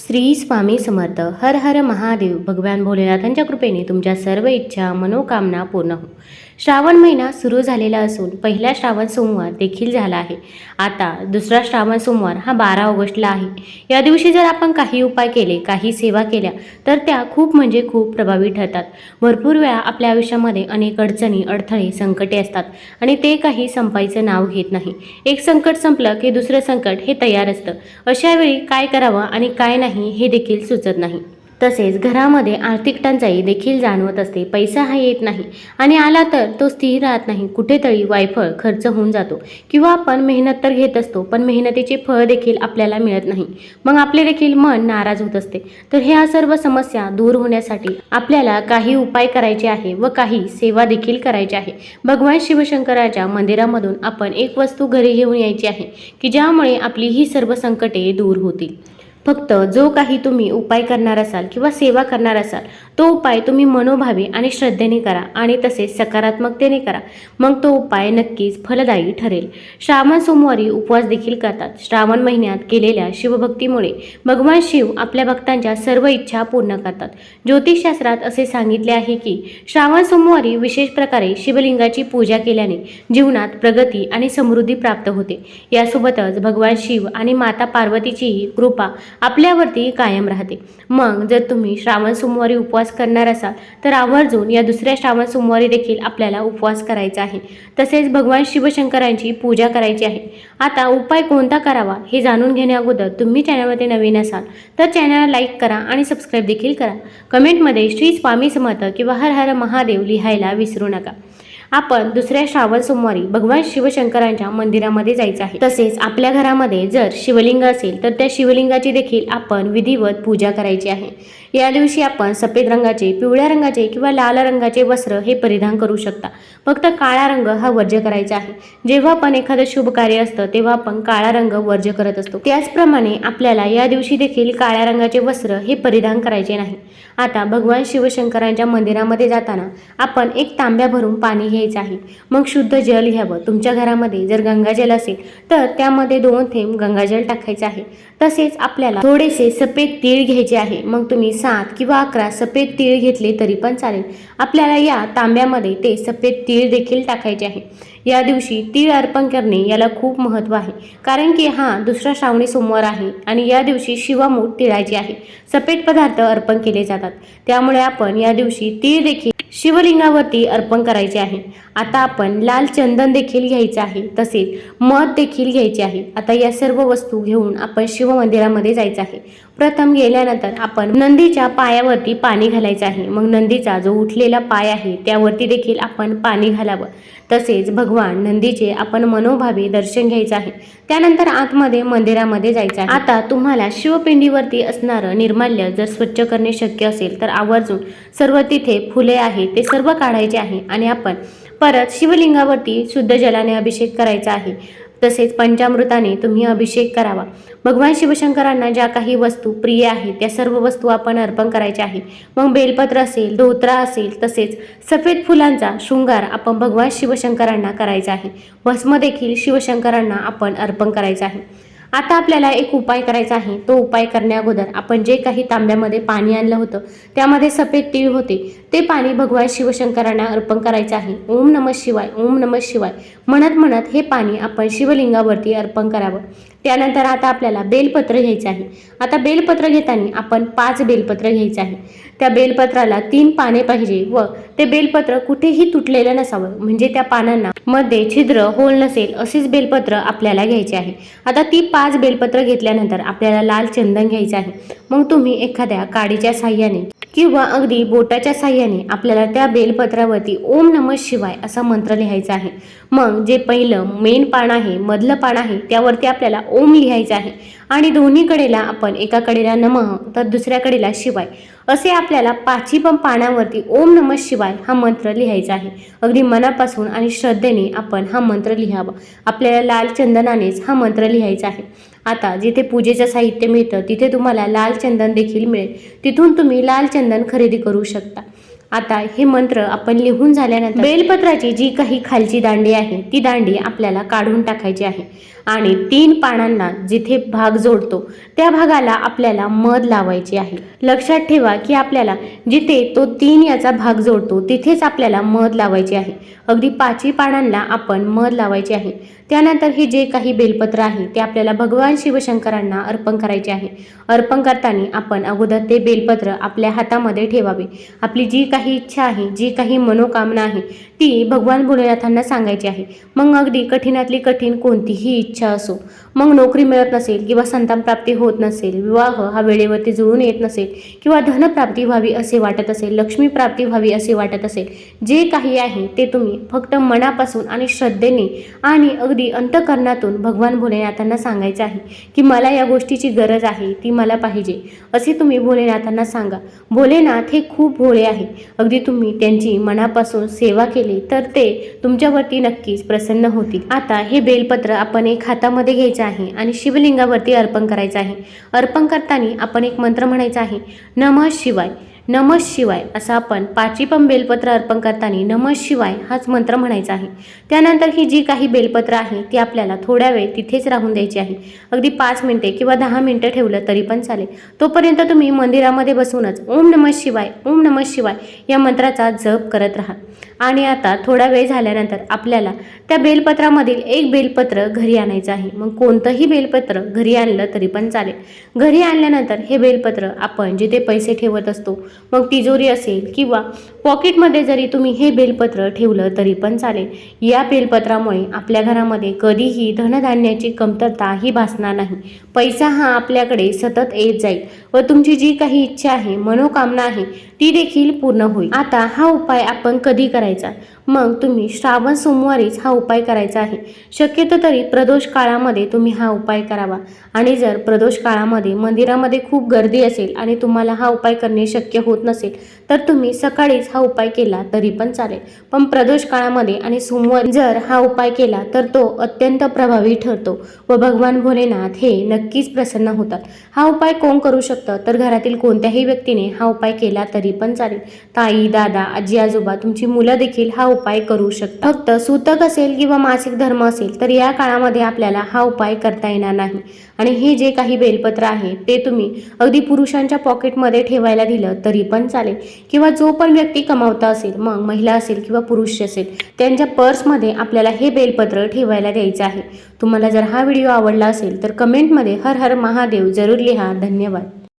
श्री स्वामी समर्थ. हर हर महादेव भगवान भोलेनाथांच्या कृपेने तुमच्या सर्व इच्छा मनोकामना पूर्ण हो श्रावण महिना सुरू झालेला असून पहिला श्रावण सोमवार देखील झाला आहे. आता दुसरा श्रावण सोमवार हा बारा ऑगस्टला आहे. या दिवशी जर आपण काही उपाय केले काही सेवा केल्या तर त्या खूप म्हणजे खूप प्रभावी ठरतात. भरपूर वेळा आपल्या आयुष्यामध्ये अनेक अडचणी अडथळे संकटे असतात आणि ते काही संपायचं नाव घेत नाही. एक संकट संपलं की दुसरं संकट हे तयार असतं. अशा वेळी काय करावं आणि काय नाही हे देखील सुचत नाही. तसेच घरामध्ये आर्थिक टंचाई देखील जाणवत असते. पैसा हा येत नाही. आणि आला तर तो स्थिर राहत नाही. कुठेतरी वायफळ खर्च होऊन जातो. किंवा आपण मेहनत तर घेत असतो पण मेहनतीचे फळ देखील आपल्याला मिळत नाही. मग आपले देखील मन नाराज होत असते. तर ह्या सर्व समस्या दूर होण्यासाठी आपल्याला काही उपाय करायचे आहे व काही सेवा देखील करायची आहे. भगवान शिवशंकराच्या मंदिरामधून आपण एक वस्तू घरी घेऊन यायची आहे की ज्यामुळे आपली ही सर्व संकटे दूर होतील. फक्त जो काही तुम्ही उपाय करणार असाल किंवा सेवा करणार असाल तो उपाय तुम्ही मनोभावे आणि श्रद्धेने करा आणि तसेच सकारात्मकतेने करा. मग तो उपाय नक्कीच फलदायी ठरेल. श्रावण सोमवारी उपवास देखील करतात. श्रावण महिन्यात केलेल्या शिवभक्तीमुळे भगवान शिव आपल्या भक्तांच्या सर्व इच्छा पूर्ण करतात. ज्योतिषशास्त्रात असे सांगितले आहे की श्रावण सोमवारी विशेष प्रकारे शिवलिंगाची पूजा केल्याने जीवनात प्रगती आणि समृद्धी प्राप्त होते. यासोबतच भगवान शिव आणि माता पार्वतीचीही कृपा आपल्यावरती कायम राहते. मग जर तुम्ही श्रावण सोमवारी उपवास करणार असाल तर आवर्जून या दुसऱ्या श्रावण सोमवारी देखील आपल्याला उपवास करायचा आहे. तसेच भगवान शिवशंकरांची पूजा करायची आहे. आता उपाय कोणता करावा हे जाणून घेण्या तुम्ही चॅनलमध्ये नवीन असाल तर चॅनलला लाईक करा आणि सबस्क्राईब देखील करा. कमेंटमध्ये श्री स्वामी समर्थ किंवा हर हर महादेव लिहायला विसरू नका. आपण दुसऱ्या श्रावण सोमवारी भगवान शिवशंकरांच्या मंदिरामध्ये जायचं आहे. तसेच आपल्या घरामध्ये जर शिवलिंग असेल तर त्या शिवलिंगाची देखील आपण विधिवत पूजा करायची आहे. या दिवशी आपण सफेद रंगाचे पिवळ्या रंगाचे किंवा लाल रंगाचे वस्त्र हे परिधान करू शकता. फक्त काळा रंग हा वर्ज्य करायचा आहे. जेव्हा पण एखादं शुभ कार्य असतं तेव्हा आपण काळा रंग वर्ज्य करत असतो. त्याचप्रमाणे आपल्याला या दिवशी देखील काळ्या रंगाचे वस्त्र हे परिधान करायचे नाही. आता भगवान शिवशंकरांच्या मंदिरामध्ये जाताना आपण एक तांब्या भरून पाणी हे घ्यायचं आहे. मग शुद्ध जल घ्यावं. तुमच्या घरामध्ये जर गंगाजल असेल तर त्यामध्ये दोन थेंब गंगाजल टाकायचं आहे. तसेच आपल्याला थोडेसे सफेद तीळ घ्यायचे आहे. मग तुम्ही सात किंवा अकरा सफेद तीळ घेतले तरी पण चालेल. आपल्याला या तांब्यामध्ये ते सफेद तीळ देखील टाकायचे आहे. या दिवशी तीळ अर्पण करणे याला खूप महत्त्व आहे. कारण की हा दुसरा श्रावणी सोमवार आहे आणि या दिवशी शिवामूठ तिळायची आहे. सफेद पदार्थ अर्पण केले जातात. त्यामुळे आपण या दिवशी तीळ देखील शिवलिंगावरती अर्पण करायचे आहे. आता आपण लाल चंदन देखील घ्यायचं आहे तसेच मध देखील घ्यायचे आहे. आता या सर्व वस्तू घेऊन आपण शिव मंदिरामध्ये जायचं आहे. प्रथम गेल्यानंतर आपण नंदीच्या पायावरती पाणी घालायचं आहे. मग नंदीचा जो उठलेला पाय आहे त्यावरती देखील आपण पाणी घालावं. तसेच भगवान नंदीचे आपण मनोभावे दर्शन घ्यायचं आहे. त्यानंतर आतमध्ये मंदिरामध्ये जायचं आहे. आता तुम्हाला शिवपिंडीवरती असणारं निर्माल्य जर स्वच्छ करणे शक्य असेल तर आवर्जून सर्व तिथे फुले आहे ते सर्व काढायचे आहे आणि आपण परत शिवलिंगावरती शुद्ध जलाने अभिषेक करायचा आहे. तसेच पंचामृताने तुम्ही अभिषेक करावा. भगवान शिवशंकरांना ज्या काही वस्तू प्रिय आहेत त्या सर्व वस्तू आपण अर्पण करायच्या आहे. मग बेलपत्र असेल धोत्रा असेल तसेच सफेद फुलांचा शृंगार आपण भगवान शिवशंकरांना करायचा आहे. भस्म देखील शिवशंकरांना आपण अर्पण करायचं आहे. आता आपल्याला एक उपाय करायचा आहे. तो उपाय करण्याअगोदर आपण जे काही तांब्यामध्ये पाणी आणलं होतं त्यामध्ये सफेद तीळ होते. ते पाणी भगवान शिवशंकरांना अर्पण करायचं आहे. ओम नमः शिवाय ओम नमः शिवाय. म्हणत म्हणत हे पाणी आपण शिवलिंगावरती अर्पण करावं. त्यानंतर आता आपल्याला बेलपत्र घ्यायचं आहे. आता बेलपत्र घेताना आपण पाच बेलपत्र घ्यायचं आहे. त्या बेलपत्राला तीन पाने पाहिजे व ते बेलपत्र कुठेही तुटलेलं नसावं. म्हणजे त्या पानांना मध्ये छिद्र होल नसेल असेच बेलपत्र आपल्याला घ्यायचे आहे. आता ती पाच बेलपत्र घेतल्यानंतर आपल्याला लाल चंदन घ्यायचं आहे. मग तुम्ही एखाद्या काडीच्या साह्याने किंवा अगदी बोटाच्या साह्याने आपल्याला त्या बेलपत्रावरती ओम नम शिवाय असा मंत्र लिहायचा आहे. मग जे पहिलं मेन पान आहे मधलं पान आहे त्यावरती आपल्याला ओम लिहायचं आहे. आणि दोन्ही कडेला आपण एका कडेला नमः तर दुसऱ्या कडेला शिवाय. असे आपल्याला पाचही पण पानावरती ओम नम शिवाय हा मंत्र लिहायचा आहे. अगदी मनापासून आणि श्रद्धेने आपण हा मंत्र लिहावा. आपल्याला लाल चंदनानेच हा मंत्र लिहायचा आहे. आता जिथे पूजेचं साहित्य मिळतं तिथे तुम्हाला लाल चंदन देखील मिळेल. तिथून तुम्ही लाल चंदन खरेदी करू शकता. आता हे मंत्र आपण लिहून झाल्यानंतर बेलपत्राची जी काही खालची दांडी आहे ती दांडी आपल्याला काढून टाकायची आहे. आणि तीन पानांना जिथे भाग जोडतो त्या भागाला आपल्याला मध लावायची आहे. लक्षात ठेवा की आपल्याला जिथे तो तीन याचा भाग जोडतो तिथेच आपल्याला मध लावायचे आहे. अगदी पाचही पानांना आपण मध लावायचे आहे. त्यानंतर हे जे काही बेलपत्र आहे ते आपल्याला भगवान शिवशंकरांना अर्पण करायचे आहे. अर्पण करताना आपण अगोदर ते बेलपत्र आपल्या हातामध्ये ठेवावे. आपली जी काही इच्छा आहे जी काही मनोकामना आहे ती भगवान भोलेनाथांना सांगायची आहे. मग अगदी कठीणातली कठीण कोणतीही इच्छा असो. मग नोकरी मिळत नसेल किंवा संतानप्राप्ती होत नसेल विवाह हा वेळेवरती जुळून येत नसेल किंवा धनप्राप्ती व्हावी असे वाटत असेल लक्ष्मीप्राप्ती व्हावी असे वाटत असेल जे काही आहे ते तुम्ही फक्त मनापासून आणि श्रद्धेने आणि अगदी अंतकरणातून भगवान भोलेनाथांना सांगायचं आहे की मला या गोष्टीची गरज आहे ती मला पाहिजे. असे तुम्ही भोलेनाथांना सांगा. भोलेनाथ हे खूप भोळे आहे अगदी तुम्ही त्यांची मनापासून सेवा केली तर ते तुमच्यावरती नक्कीच प्रसन्न होतील. आता हे बेलपत्र आपण एक हातामध्ये घ्यायचा आहे आणि शिवलिंगावरती अर्पण करायचं आहे. अर्पण करताना आपण एक मंत्र म्हणायचा आहे नमः शिवाय. नमः शिवाय असं आपण पाची पण बेलपत्र अर्पण करताना नमः शिवाय हाच मंत्र म्हणायचा आहे. त्यानंतर ही जी काही बेलपत्र आहे ती आपल्याला थोड्या वेळ तिथेच राहून द्यायची आहे. अगदी पाच मिनटे किंवा दहा मिनटं ठेवलं तरी पण चालेल. तोपर्यंत तुम्ही मंदिरामध्ये बसूनच ओम नमः शिवाय ओम नमः शिवाय या मंत्राचा जप करत राहा. आणि आता थोडा वेळ झाल्यानंतर आपल्याला त्या बेलपत्रामधील एक बेलपत्र घरी आणायचं आहे. मग कोणतंही बेलपत्र घरी आणलं तरी पण चालेल. घरी आणल्यानंतर हे बेलपत्र आपण जिथे पैसे ठेवत असतो मग तिजोरी असेल किंवा पॉकेटमध्ये जरी तुम्ही हे बेलपत्र ठेवलं तरी पण चालेल. या बेलपत्रामुळे आपल्या घरामध्ये कधीही धनधान्याची कमतरता ही भासणार नाही. पैसा हा आपल्याकडे सतत येत जाईल व तुमची जी काही इच्छा आहे मनोकामना आहे ती देखील पूर्ण होईल. आता हा उपाय आपण कधी करायचा? मग तुम्ही श्रावण सोमवारीच हा उपाय करायचा आहे. शक्यतो तरी प्रदोष काळामध्ये तुम्ही हा उपाय करावा. आणि जर प्रदोष काळामध्ये मंदिरामध्ये खूप गर्दी असेल आणि तुम्हाला हा उपाय करणे शक्य शक्य होत नसेल तर तुम्ही सकाळीच हा उपाय केला तरी पण चालेल. पण प्रदोष काळामध्ये आणि सोमवार जर हा उपाय केला तर तो अत्यंत प्रभावी ठरतो व भगवान भोलेनाथ हे नक्कीच प्रसन्न होतात. हा उपाय कोण करू शकतं? तर घरातील कोणत्याही व्यक्तीने हा उपाय केला तरी पण चालेल. ताई दादा आजी आजोबा तुमची मुलं देखील हा उपाय करू शकतात. फक्त सूतक असेल किंवा मासिक धर्म असेल तर या काळामध्ये आपल्याला हा उपाय करता येणार नाही. आणि हे जे काही बेलपत्र आहे ते तुम्ही अगदी पुरुषांच्या पॉकेटमध्ये ठेवायला दिलं तरी पण चालेल. किंवा जो पण व्यक्ती कमावता असेल मग महिला असेल किंवा पुरुष असेल त्यांच्या पर्समध्ये आपल्याला हे बेलपत्र ठेवायला द्यायचं आहे. तुम्हाला जर हा व्हिडिओ आवडला असेल तर कमेंटमध्ये हर हर महादेव जरूर लिहा. धन्यवाद.